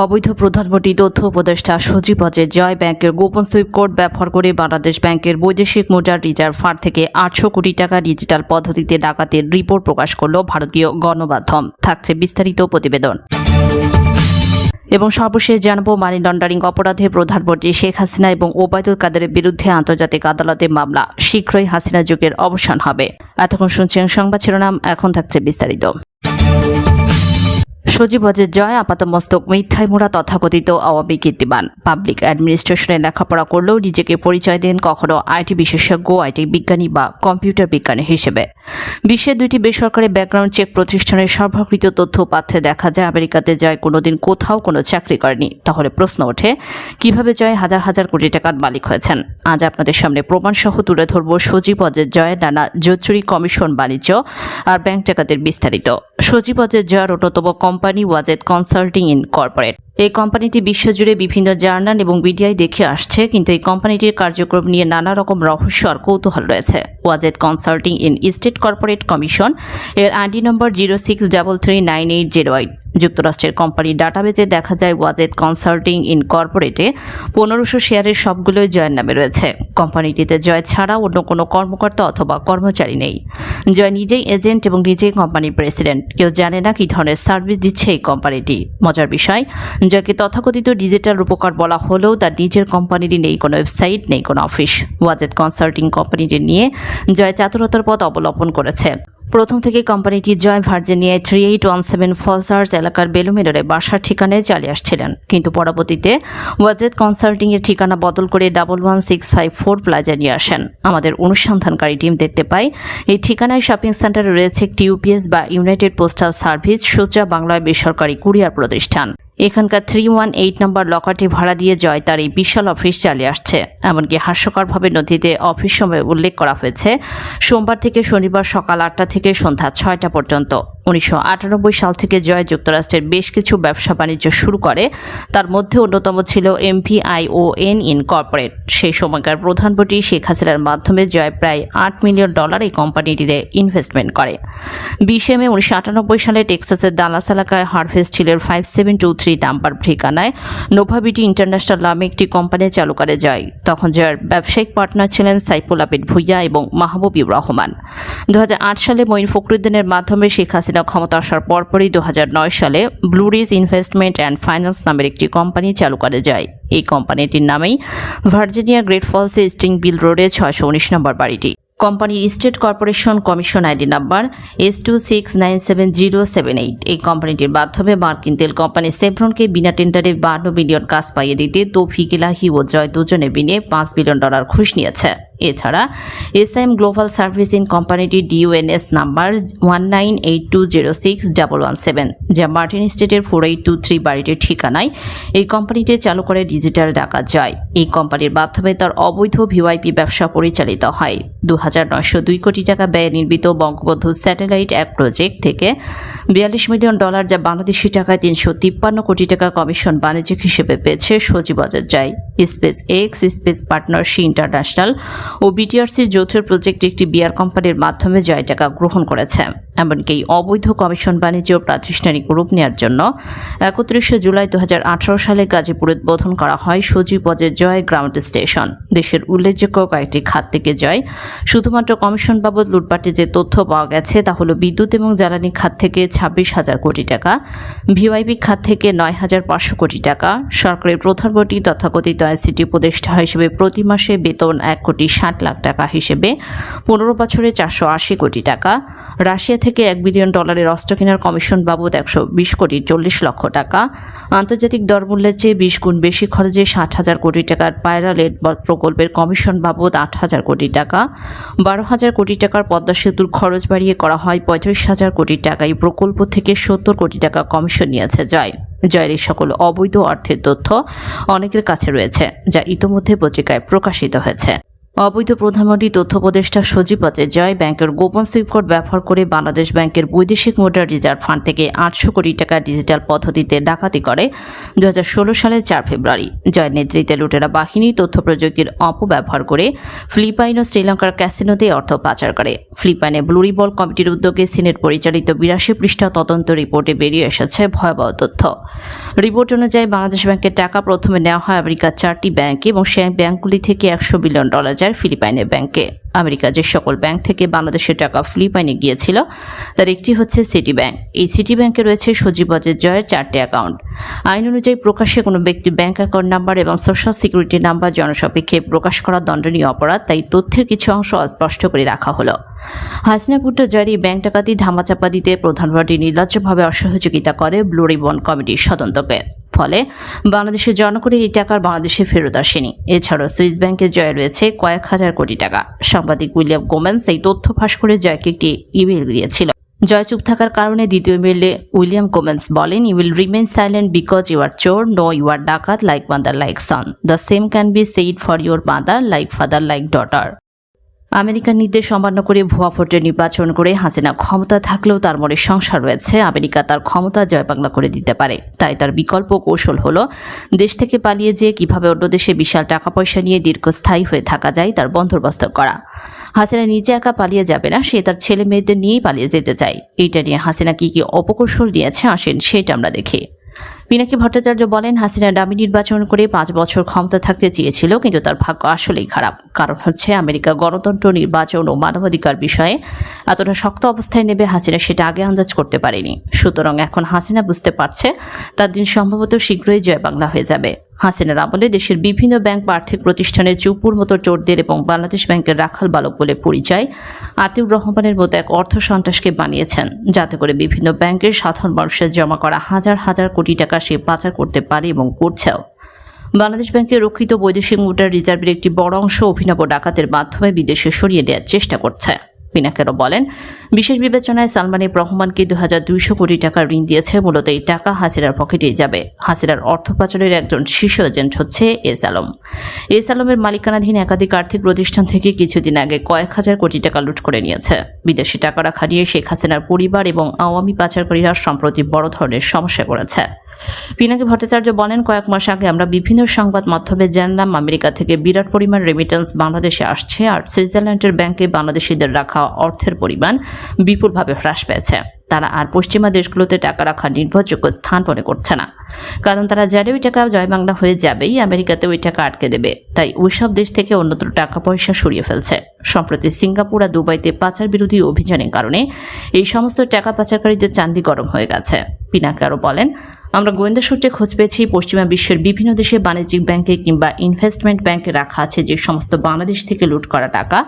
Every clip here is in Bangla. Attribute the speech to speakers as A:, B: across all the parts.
A: অবৈধ প্রধানমন্ত্রী তথ্য উপদেষ্টা সজীব অজয় জয় ব্যাংকের গোপন সুইপ কোড ব্যবহার করে বাংলাদেশ ব্যাংকের বৈদেশিক মুদ্রার রিজার্ভ ফান্ড থেকে আটশো কোটি টাকা ডিজিটাল পদ্ধতিতে ডাকাতের রিপোর্ট প্রকাশ করল ভারতীয় গণমাধ্যম। থাকছে বিস্তারিত প্রতিবেদন। এবং সর্বশেষ জানাব মানি লন্ডারিং অপরাধে প্রধানমন্ত্রী শেখ হাসিনা এবং ওবায়দুল কাদেরের বিরুদ্ধে আন্তর্জাতিক আদালতে মামলা। শীঘ্রই হাসিনা যুগের অবসান হবে। এতক্ষণ শুনছেন সংবাদ শিরোনাম, এখন থাকছে বিস্তারিত। সজীব অজের জয় আপাতমস্তক মিথ্যায় মোড়া তথাকথিত আওয়ামী কীর্তিমান পাবলিক অ্যাডমিনিস্ট্রেশনে লেখাপড়া করলেও নিজেকে পরিচয় দেন কখনো আইটি বিশেষজ্ঞ, আইটি বিজ্ঞানী বা কম্পিউটার বিজ্ঞানী হিসেবে। বিশ্বের দুইটি বেসরকারি ব্যাকগ্রাউন্ড চেক প্রতিষ্ঠানের সর্বকৃত তথ্য পাথ্যে দেখা যায় আমেরিকাতে জয় কোনোদিন কোথাও কোনো চাকরি করেনি। তাহলে প্রশ্ন ওঠে, কীভাবে জয় হাজার হাজার কোটি টাকার মালিক হয়েছেন? আজ আপনাদের সামনে প্রমাণসহ তুলে ধরব সজীব অজের জয়ের নানা জোচুরি কমিশন বাণিজ্য আর ব্যাংক টাকাদের বিস্তারিত। সজীব অজের জয়ের অন্যতম company Wazed consulting in corporate. এই কোম্পানিটি বিশ্বজুড়ে বিভিন্ন জার্নাল এবং মিডিয়ায় দেখে আসছে, কিন্তু এই কোম্পানিটির কার্যক্রম নিয়ে নানা রকম রহস্য আর কৌতূহল রয়েছে। Wazed consulting in state corporate commission, এর আইডি নম্বর zero six double three nine eight zero eight. যুক্তরাষ্ট্রের কোম্পানির ডাটাবেজে দেখা যায় ওয়াজেদ কনসাল্টিং ইন কর্পোরেটে পনেরোশো শেয়ারের সবগুলোই জয়ের নামে রয়েছে। কোম্পানিটিতে জয় ছাড়া অন্য কোনো কর্মকর্তা অথবা কর্মচারী নেই। জয় নিজেই এজেন্ট এবং নিজেই কোম্পানির প্রেসিডেন্ট। কেউ জানে না কি ধরনের সার্ভিস দিচ্ছে এই কোম্পানিটি। মজার বিষয়, জয়কে তথাকথিত ডিজিটাল রূপকার বলা হলেও তার নিজের কোম্পানিরই নেই কোনো ওয়েবসাইট, নেই কোনো অফিস। ওয়াজেদ কনসাল্টিং কোম্পানিটি নিয়ে জয় চাতুরতার পথ অবলম্বন করেছে। প্রথম থেকে কোম্পানিটি জয় ভার্জিনিয়ায় থ্রি এইট ওয়ান সেভেন ফলসার্স এলাকার বেলুমেডরে বাসার ঠিকানায় চালিয়ে আসছিলেন। কিন্তু পরবর্তীতে ওয়াজেদ কনসাল্টিং এর ঠিকানা বদল করে double one six five four plaza নিয়ে আসেন। আমাদের অনুসন্ধানকারী টিম দেখতে পাই এই ঠিকানায় শপিং সেন্টারে রয়েছে একটি ইউপিএস বা ইউনাইটেড পোস্টাল সার্ভিস, সোজা বাংলায় বেসরকারি কুরিয়ার প্রতিষ্ঠান। এখানকার থ্রি ওয়ান এইট নম্বর লকারটি ভাড়া দিয়ে জয়, তার এই বিশাল অফিস চালিয়ে আসছে। এমনকি হাস্যকরভাবে নথিতে অফিস সময় উল্লেখ করা হয়েছে। সোমবার থেকে শনিবার সকাল আটটা থেকে সন্ধ্যা ছয়টা পর্যন্ত। উনিশশো আটানব্বই সাল থেকে জয় যুক্তরাষ্ট্রের বেশ কিছু ব্যবসা বাণিজ্য শুরু করে। তার মধ্যে অন্যতম ছিল এমপিআইওএন ইন কর্পোরেট সেই সময়কার প্রধানমন্ত্রী শেখ হাসিনার মাধ্যমে জয় প্রায় আট মিলিয়ন ডলার এই কোম্পানিটিতে ইনভেস্টমেন্ট করে। বিশে মে উনিশশো আটানব্বই সালে টেক্সাসের দালাস এলাকায় হারভেস্ট হিলের five seven two three number ঠিকানায় নোভাবিটি ইন্টারন্যাশনাল নামে একটি কোম্পানি চালু করে জয়। তখন জয়ের ব্যবসায়িক পার্টনার ছিলেন সাইফুল আবিদ ভুইয়া এবং মাহবুবুর রহমান। দু হাজার আট সালে মঈন ফখরুদ্দিনের মাধ্যমে শেখ হাসিনা ক্ষমতা আসার পরপরই দু হাজার নয় সালে ব্লুরিজ ইনভেস্টমেন্ট অ্যান্ড ফাইন্যান্স নামের একটি কোম্পানি চালু করে যায়। এই কোম্পানিটির নামেই ভার্জিনিয়া গ্রেট ফলসে স্টিং বিল রোডে ছয়শো উনিশ নম্বর বাড়িটি। কোম্পানির state corporation commission ID number S two six nine seven zero seven eight. এই কোম্পানিটির মাধ্যমে মার্কিন তেল কোম্পানি সেভরনকে বিনা টেন্ডারে বান্ন বিলিয়ন কাজ পাইয়ে দিতে তৌফিক ইলাহি ও জয় দুজনে বিনে পাঁচ বিলিয়ন ডলার ঘুষ নিয়েছে। এছাড়া এস এম গ্লোবাল সার্ভিসিং কোম্পানিটি DUNS number one nine eight two zero six double one seven, যা মার্টিন স্টেটের ফোর এইট টু থ্রি বাড়িটির ঠিকানায় এই কোম্পানিটি চালু করে ডিজিটাল ডাকাত যায়। এই কোম্পানির মাধ্যমে তার অবৈধ ভিওআইপি ব্যবসা পরিচালিত হয়। দু হাজার নয়শো দুই কোটি টাকা ব্যয়ে নির্মিত বঙ্গবন্ধু স্যাটেলাইট এক প্রজেক্ট থেকে বিয়াল্লিশ মিলিয়ন ডলার, যা বাংলাদেশি টাকায় তিনশো তিপ্পান্ন কোটি টাকা কমিশন বাণিজ্যিক হিসেবে পেয়েছে সজীব অজয় যায় space X, space partnership international ও বিটিআরসির যৌথ প্রজেক্ট একটি বিয়ার কোম্পানির মাধ্যমে জয় টাকা গ্রহণ করেছে। এমনকি অবৈধ কমিশন বাণিজ্য প্রাতিষ্ঠানিক রূপ নেওয়ার জন্য একত্রিশে জুলাই দু হাজার আঠেরো সালে গাজীপুরে উদ্বোধন করা হয় সজীব জয় গ্রাউন্ড স্টেশন। দেশের উল্লেখযোগ্য কয়েকটি খাত থেকে জয়। শুধুমাত্র কমিশন বাবদ লুটপাটে যে তথ্য পাওয়া গেছে তা হলো বিদ্যুৎ এবং জ্বালানি খাত থেকে ছাব্বিশ হাজার কোটি টাকা, ভিওআইপি খাত থেকে নয় হাজার পাঁচশো কোটি টাকা, সরকারের প্রধানমন্ত্রী তথাকথিত আইসিটি উপদেষ্টা হিসেবে প্রতি মাসে বেতন এক কোটি ষাট লাখ টাকা হিসেবে পনেরো বছরে চারশো আশি কোটি টাকা, রাশিয়া থেকে এক বিলিয়ন ডলারের অস্ত্র কেনার কমিশন বাবদ একশো বিশ কোটি চল্লিশ লক্ষ টাকা। আন্তর্জাতিক দরমূল্যের চেয়ে বিশ গুণ বেশি খরচে ষাট হাজার কোটি টাকার পায়রালেট প্রকল্পের কমিশন বাবদ আট হাজার কোটি টাকা। বারো হাজার কোটি টাকার পদ্মা সেতুর খরচ বাড়িয়ে করা হয় পঁয়ত্রিশ হাজার কোটি টাকা। এই প্রকল্প থেকে সত্তর কোটি টাকা কমিশন নিয়েছে জয়। জয়ের এই সকল অবৈধ অর্থের তথ্য অনেকের কাছে রয়েছে, যা ইতোমধ্যে পত্রিকায় প্রকাশিত হয়েছে। অবৈধ প্রধানমন্ত্রী তথ্য উপদেষ্টা সজীব জয় ব্যাংকের গোপন সুইপ কোড ব্যবহার করে বাংলাদেশ ব্যাংকের বৈদেশিক মুদ্রা রিজার্ভ ফান্ড থেকে আটশো কোটি টাকা ডিজিটাল পদ্ধতিতে ডাকাতি করে দু হাজার ষোলো সালের চার ফেব্রুয়ারি। জয়ের নেতৃত্বে লুটেরা বাহিনী তথ্য প্রযুক্তির অপব্যবহার করে ফিলিপাইন ও শ্রীলঙ্কার ক্যাসিনোতে অর্থ পাচার করে। ফিলিপাইনে ব্লুরিবল কমিটির উদ্যোগে সিনেট পরিচালিত বিরাশি পৃষ্ঠা তদন্ত রিপোর্টে বেরিয়ে এসেছে ভয়াবহ তথ্য। রিপোর্ট অনুযায়ী বাংলাদেশ ব্যাংকের টাকা প্রথমে নেওয়া হয় আমেরিকার চারটি ব্যাংকে এবং সেই ব্যাংকগুলি থেকে একশো বিলিয়ন ডলার যায় ফিলিপাইনের ব্যাংকে। আমেরিকা যে সকল ব্যাংক থেকে বাংলাদেশের টাকা ফিলিপাইনে গিয়েছিল, তার একটি হচ্ছে সিটি ব্যাংক এই সিটি ব্যাংকে রয়েছে সজীব অজয় জয়ের চারটি অ্যাকাউন্ট। আইন অনুযায়ী প্রকাশ্যে কোনো ব্যক্তি ব্যাংক অ্যাকাউন্ট নাম্বার এবং সোশ্যাল সিকিউরিটি নাম্বার জনসাপেক্ষে প্রকাশ করা দণ্ডনীয় অপরাধ, তাই তথ্যের কিছু অংশ স্পষ্ট করে রাখা হলো। হাসিনা ভুট্টো জয়ের এই ব্যাংক ডাকাতি, ধামাচাপা দিতে প্রধানমন্ত্রী নির্লজ্জভাবে অসহযোগিতা করে ব্লু রিবন কমিটির তদন্তকে ফলে বাংলাদেশের জনগণের এই টাকার বাংলাদেশে ফেরত আসেনি। এছাড়াও সুইস ব্যাংকের জয় রয়েছে কয়েক হাজার কোটি টাকা। সাংবাদিক উইলিয়াম গোমেন্স এই তথ্য ফাঁস করে জয়কে একটি ইমেল দিয়েছিল। জয় চুপ থাকার কারণে দ্বিতীয় ইমেলে উইলিয়াম কোমেন্স বলেন you will remain silent because you are চোর নো ইউ আর ডাকাত like mother like son the same can be said for your mother like father like daughter আমেরিকার নির্দেশ অমান্য করে ভুয়া ভোটে নির্বাচন করে হাসিনা ক্ষমতা থাকলেও তার মনে সংসার রয়েছে। আমেরিকা তার ক্ষমতা জয় বাংলা করে দিতে পারে। তাই তার বিকল্প কৌশল হল দেশ থেকে পালিয়ে যেয়ে কীভাবে অন্য দেশে বিশাল টাকা পয়সা নিয়ে দীর্ঘস্থায়ী হয়ে থাকা যায় তার বন্দোবস্ত করা। হাসিনা নিজে একা পালিয়ে যাবে না, সে তার ছেলে মেয়েদের নিয়েই পালিয়ে যেতে চায়। এইটা নিয়ে হাসিনা কি কি অপকৌশল নিয়েছে আসেন সেটা আমরা দেখি। পিনাকি ভট্টাচার্য বলেন, হাসিনা ডামি নির্বাচন করে পাঁচ বছর ক্ষমতা থাকতে চেয়েছিল, কিন্তু তার ভাগ্য আসলেই খারাপ। কারণ হচ্ছে, আমেরিকা গণতন্ত্র, নির্বাচন ও মানবাধিকার বিষয়ে এতটা শক্ত অবস্থায় নেবে হাসিনা সেটা আগে আন্দাজ করতে পারেনি। সুতরাং এখন হাসিনা বুঝতে পারছে, তার দিন সম্ভবত শীঘ্রই জয় বাংলা হয়ে যাবে। হাসিনার আমলে দেশের বিভিন্ন ব্যাংক বা আর্থিক প্রতিষ্ঠানের চুপুর মতো চোরদের এবং বাংলাদেশ ব্যাংকের রাখাল বালক বলে পরিচয় আতিউর রহমানের মতো এক অর্থ সন্ত্রাসকে বানিয়েছেন। যাতে করে বিভিন্ন ব্যাংকের সাধারণ মানুষের জমা করা হাজার হাজার কোটি টাকা সে পাচার করতে পারে এবং করছেও। বাংলাদেশ ব্যাংকের রক্ষিত বৈদেশিক মুদ্রার রিজার্ভের একটি বড় অংশ অভিনব ডাকাতের মাধ্যমে বিদেশে সরিয়ে দেওয়ার চেষ্টা করছে। পিনাকেরও বলেন, বিশেষ বিবেচনায় সালমানের রহমানকে দু হাজার দুইশো কোটি টাকা ঋণ দিয়েছে, মূলত এই টাকা হাসিরার পকেটেই যাবে। হাসিনার অর্থ পাচারের একজন শীর্ষ এজেন্ট হচ্ছে এস আলম। এস আলমের মালিকানাধীন একাধিক আর্থিক প্রতিষ্ঠান থেকে কিছুদিন আগে কয়েক হাজার কোটি টাকা লুট করে নিয়েছে। বিদেশি টাকা রাখা নিয়ে শেখ হাসিনার পরিবার এবং আওয়ামী পাচারকারীরা সম্প্রতি বড় ধরনের সমস্যা করেছে পিনাকি ভট্টাচার্য বলেন, কয়েক মাস আগে আমরা বিভিন্ন সংবাদ মাধ্যমে জানলাম আমেরিকা থেকে বিরাট পরিমাণ রেমিটেন্স বাংলাদেশে আসছে আর সুইজারল্যান্ডের ব্যাংকে বাংলাদেশিদের রাখা অর্থের পরিমাণ বিপুলভাবে হ্রাস পেয়েছে। তারা আর পশ্চিমা দেশগুলোতে টাকা রাখার নির্ভরযোগ্য স্থান মনে করছে না। কারণ তারা জানে ওই টাকা জয় বাংলা হয়ে যাবেই, আমেরিকাতে ওই টাকা আটকে দেবে। তাই ওইসব দেশ থেকে অন্যত্র টাকা পয়সা সরিয়ে ফেলছে। সম্প্রতি সিঙ্গাপুর আর দুবাইতে পাচার বিরোধী অভিযানের কারণে এই সমস্ত টাকা পাচারকারীদের চান্দি গরম হয়ে গেছে। পিনাক আরও বলেন, আমরা গোয়েন্দা সূত্রে খোঁজ পেয়েছি, পশ্চিমা বিশ্বের বিভিন্ন দেশে বাণিজ্যিক ব্যাংকে কিংবা ইনভেস্টমেন্ট ব্যাংকে রাখা আছে যে সমস্ত বাংলাদেশ থেকে লুট করা টাকা।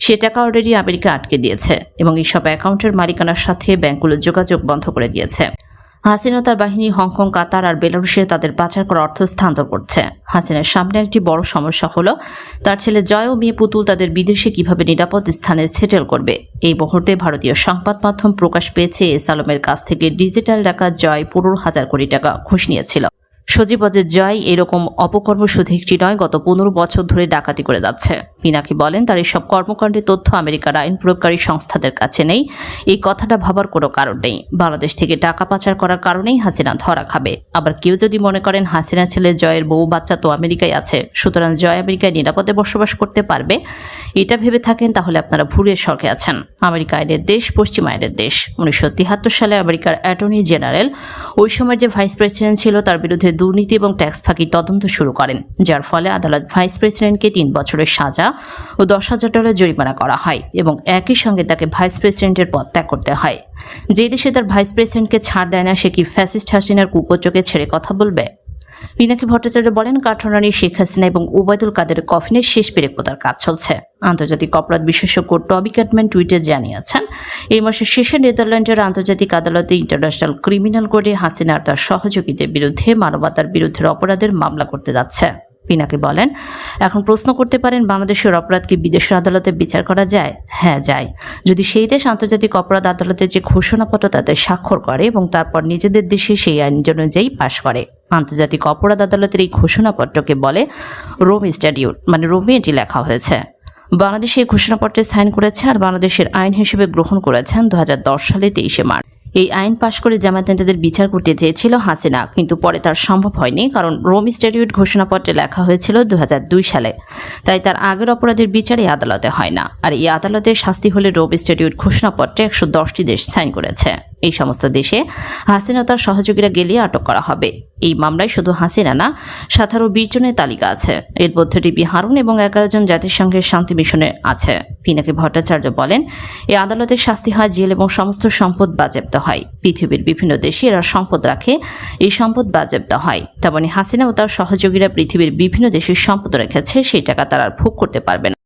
A: সে টাকা অলরেডি আমেরিকা আটকে দিয়েছে এবং এইসব অ্যাকাউন্টের মালিকানার সাথে ব্যাংকগুলো যোগাযোগ বন্ধ করে দিয়েছে। হাসিনা তার বাহিনী হংকং, কাতার আর বেলারুশে তাদের পাচার করা অর্থ স্থানান্তর করছে। হাসিনার সামনে একটি বড় সমস্যা হলো, তার ছেলে জয় ও মেয়ে পুতুল তাদের বিদেশে কীভাবে নিরাপদ স্থানে সেটেল করবে? এই মুহূর্তে ভারতীয় সংবাদ মাধ্যম প্রকাশ পেয়েছে এস আলমের কাছ থেকে ডিজিটাল টাকা জয় পনেরো হাজার কোটি টাকা ঘুষ নিয়েছিল। সজীব অজয় জয় এরকম অপকর্ম শুধু একটি নয়, গত পনেরো বছর ধরে ডাকাতি করে যাচ্ছে। পিনাকি বলেন, তার এসব কর্মকাণ্ডের তথ্য আমেরিকার আইন প্রয়োগকারী সংস্থাদের কাছে নেই। এই কথাটা ভাবার কোনো কারণ নেই। বাংলাদেশ থেকে টাকা পাচার করার কারণেই হাসিনা ধরা খাবে। আবার কেউ যদি মনে করেন হাসিনা ছেলে জয়ের বউ বাচ্চা তো আমেরিকায় আছে, সুতরাং জয় আমেরিকায় নিরাপদে বসবাস করতে পারবে। এটা ভেবে থাকেন, তাহলে আপনারা ভুরে সরকে আছেন। আমেরিকা আইনের দেশ, পশ্চিম আইনের দেশ। উনিশশো তিয়াত্তর সালে আমেরিকার অ্যাটর্নি জেনারেল, ওই সময় যে ভাইস প্রেসিডেন্ট ছিল, তার বিরুদ্ধে দুর্নীতি এবং ট্যাক্স ফাঁকি তদন্ত শুরু করেন, যার ফলে আদালত ভাইস প্রেসিডেন্টকে তিন বছরের সাজা ও দশ হাজার ডলার জরিমানা করা হয় এবং একই সঙ্গে তাকে ভাইস প্রেসিডেন্টের পদ ত্যাগ করতে হয়। যে দেশে তার ভাইস প্রেসিডেন্টকে ছাড় দেয় না, সে কি ফ্যাসিস্ট হাসিনার কুকোচকে ছেড়ে কথা বলবে? পিনাকি ভট্টাচার্য বলেন কাঠরানি শেখ হাসিনা এবং ওবায়দুল কাদের কফিনের শেষ পেরে পোতার কাজ চলছে। আন্তর্জাতিক অপরাধ বিশেষজ্ঞ টবি ক্যাটম্যান টুইটে জানিয়েছেন, এই মাসের শেষে নেদারল্যান্ডের আন্তর্জাতিক আদালতে ইন্টারন্যাশনাল ক্রিমিনাল কোর্টে হাসিনা আর তার সহযোগীদের বিরুদ্ধে মানবতার বিরুদ্ধে অপরাধের মামলা করতে যাচ্ছে। পিনাকি বলেন, এখন প্রশ্ন করতে পারেন, বাংলাদেশের অপরাধ কি বিদেশের আদালতে বিচার করা যায়? হ্যাঁ যায়। যদি সেই দেশ আন্তর্জাতিক অপরাধ আদালতের যে ঘোষণাপত্র তাদের স্বাক্ষর করে এবং তারপর নিজেদের দেশে সেই আইন অনুযায়ী পাশ করে। আন্তর্জাতিক অপরাধ আদালতের এই ঘোষণাপত্রকে বলে রোম স্ট্যাডিউট মানে রোমে এটি লেখা হয়েছে। বাংলাদেশ এই ঘোষণাপত্রে সাইন করেছে আর বাংলাদেশের আইন হিসেবে গ্রহণ করেছেন দু হাজার দশ সালে তেইশে মার্চ। এই আইন পাশ করে জামায়াত নেতাদের বিচার করতে চেয়েছিল হাসিনা, কিন্তু পরে তার সম্ভব হয়নি, কারণ রোম স্ট্যাটিউট ঘোষণাপত্রে লেখা হয়েছিল দু হাজার দুই সালে। তাই তার আগের অপরাধের বিচার এই আদালতে হয় না। আর এই আদালতের শাস্তি হলে রোম স্ট্যাটিউট ঘোষণাপত্রে একশো দশটি দেশ সাইন করেছে। এই সমস্ত দেশে হাসিনা তার সহযোগীরা গেলে আটক করা হবে। এই মামলায় শুধু হাসিনা না, সাতারো বিশ জনের তালিকা আছে। এর মধ্যে হারুন এবং এগারো জন জাতিসংঘের শান্তি মিশনে আছে। পিনাকি ভট্টাচার্য বলেন এই আদালতের শাস্তি হয় জেল এবং সমস্ত সম্পদ বাজেপ্ত হয়। পৃথিবীর বিভিন্ন দেশে এরা সম্পদ রাখে, এই সম্পদ বাজেপ্ত হয়। তেমনি হাসিনা ও তার সহযোগীরা পৃথিবীর বিভিন্ন দেশের সম্পদ রেখেছে, সেই টাকা তারা আর ভোগ করতে পারবে না।